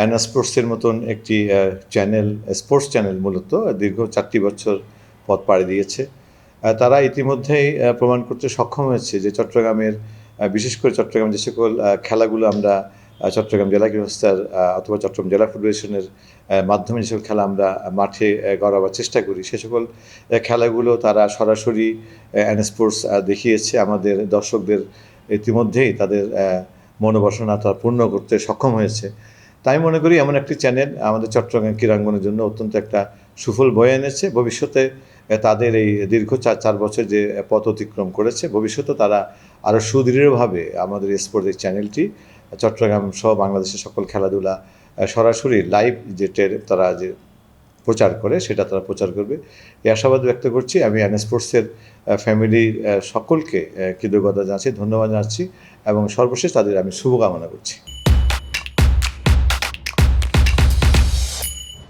Anna স্পোর্টসের মতন একটি চ্যানেল, স্পোর্টস চ্যানেল মূলত, দীর্ঘ চারটি বছর পথ পাড়ি দিয়েছে। তারা ইতিমধ্যেই প্রমাণ করতে সক্ষম হয়েছে যে চট্টগ্রামের বিশেষ করে চট্টগ্রাম যে সকল খেলাগুলো আমরা চট্টগ্রাম জেলা গৃহস্থার অথবা চট্টগ্রাম জেলা ফেডারেশনের মাধ্যমে যে সকল খেলা আমরা মাঠে গড়াবার চেষ্টা করি, সে সকল খেলাগুলো তারা সরাসরি অ্যান স্পোর্টস দেখিয়েছে। আমাদের দর্শকদের ইতিমধ্যেই তাদের মনোবাসনা তারা পূর্ণ করতে সক্ষম হয়েছে। তাই মনে করি এমন একটি চ্যানেল আমাদের চট্টগ্রাম ক্রীড়াঙ্গনের জন্য অত্যন্ত একটা সুফল বয়ে এনেছে। ভবিষ্যতে তাদের এই দীর্ঘ চার চার বছর যে পথ অতিক্রম করেছে, ভবিষ্যতে তারা আরও সুদৃঢ়ভাবে আমাদের স্পোর্টস চ্যানেলটি চট্টগ্রাম সহ বাংলাদেশের সকল খেলাধুলা সরাসরি লাইভ যে তারা যে প্রচার করে, সেটা তারা প্রচার করবে। এই আশাবাদ ব্যক্ত করছি আমি অ্যান স্পোর্টসের ফ্যামিলির সকলকে কৃতজ্ঞতা জানাচ্ছি, ধন্যবাদ জানাচ্ছি এবং সর্বশেষ তাদের আমি শুভকামনা করছি।